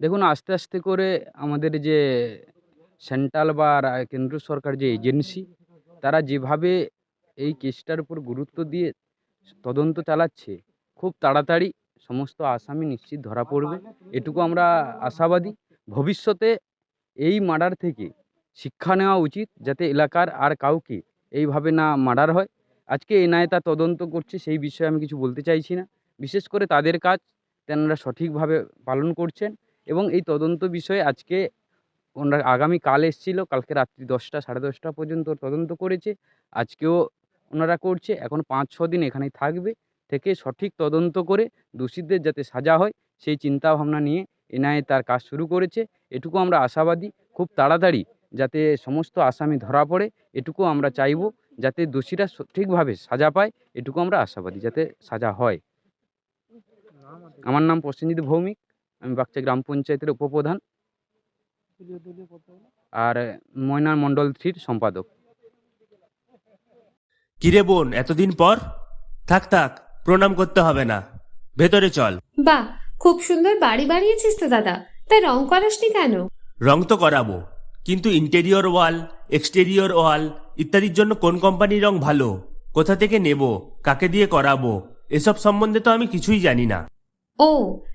দেখুন, আস্তে আস্তে করে আমাদের যে সেন্ট্রাল বা কেন্দ্র সরকার যে এজেন্সি, তারা যেভাবে এই কেসটার উপর গুরুত্ব দিয়ে তদন্ত চালাচ্ছে, খুব তাড়াতাড়ি সমস্ত আসামি নিশ্চিত ধরা পড়বে। এটুকু আমরা আশাবাদী। ভবিষ্যতে এই মার্ডার থেকে শিক্ষা নেওয়া উচিত, যাতে এলাকার আর কাউকে এইভাবে না মার্ডার হয়। আজকে এনআইএ তদন্ত করছে, সেই বিষয়ে আমি কিছু বলতে চাইছি না। বিশেষ করে তাদের কাজ, তেনারা সঠিকভাবে পালন করছেন। এবং এই তদন্ত বিষয়ে আজকে ওনারা আগামী কাল এসেছিল কালকে রাত্রি দশটা সাড়ে দশটা পর্যন্ত তদন্ত করেছে। আজকেও ওনারা করছে এখন পাঁচ ছ দিন এখানেই থাকবে থেকে সঠিক তদন্ত করে দোষীদের যাতে সাজা হয় সেই চিন্তা ভাবনা নিয়ে এনআইএ তার কাজ শুরু করেছে। এটুকু আমরা আশাবাদী খুব তাড়াতাড়ি যাতে সমস্ত আসামি ধরা পড়ে এটুকু আমরা চাইব যাতে দোষীরা সঠিকভাবে সাজা পায় এটুকু আমরা আশাবাদী যাতে সাজা হয়। আমার নাম প্রসেনজিৎ ভৌমিক। আমি বাগচা গ্রাম পঞ্চায়েতের উপপ্রধান। আর ময়নার মণ্ডল থ্রির সম্পাদক। কিরে বোন এতদিন পর? থাক থাক প্রণাম করতে হবে না। ভেতরে চল। বাহ খুব সুন্দর বাড়ি বানিয়েছিস তো দাদা। তাই রং করাসনি কেন? রং তো করাবো কিন্তু ইন্টেরিয়র ওয়াল এক্সটেরিয়র ওয়াল ইত্যাদির জন্য কোন কোম্পানির রং ভালো? কোথা থেকে নেব? কাকে দিয়ে করাবো? এসব সম্বন্ধে তো আমি কিছুই জানি না। ও